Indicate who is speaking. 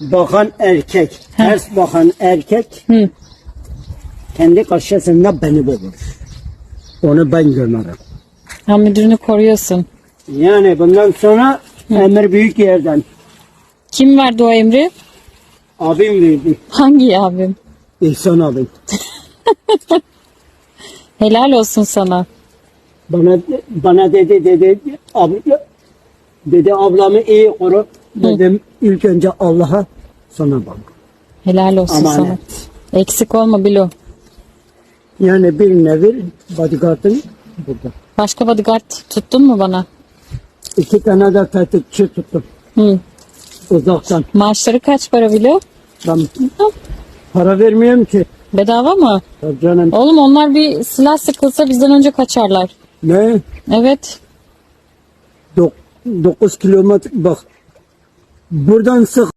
Speaker 1: Bakan erkek, ters bakan erkek
Speaker 2: Hı.
Speaker 1: kendi karşısında beni bulur. Onu ben gömerim.
Speaker 2: Ha müdürünü koruyorsun.
Speaker 1: Yani bundan sonra emir büyük yerden.
Speaker 2: Kim verdi o emri?
Speaker 1: Abim verdi.
Speaker 2: Hangi abim?
Speaker 1: İhsan abim.
Speaker 2: Helal olsun sana.
Speaker 1: Bana bana dedi dedi abi dedi ablamı iyi koru. Dedim ilk önce Allah'a sonra bak.
Speaker 2: Helal olsun
Speaker 1: Amanet.
Speaker 2: sana. Eksik olma Bilo.
Speaker 1: Yani bir nevi bodyguardın burada.
Speaker 2: Başka bodyguard tuttun mu bana?
Speaker 1: İki tane de tetikçi tuttum
Speaker 2: Hı.
Speaker 1: uzaktan.
Speaker 2: Maaşları kaç para Bilo?
Speaker 1: Ben para vermiyorum ki.
Speaker 2: Bedava mı?
Speaker 1: Ya Canım
Speaker 2: Oğlum onlar bir silah sıkılsa bizden önce kaçarlar.
Speaker 1: ne?
Speaker 2: Evet.
Speaker 1: 9 kilometre bak. Buradan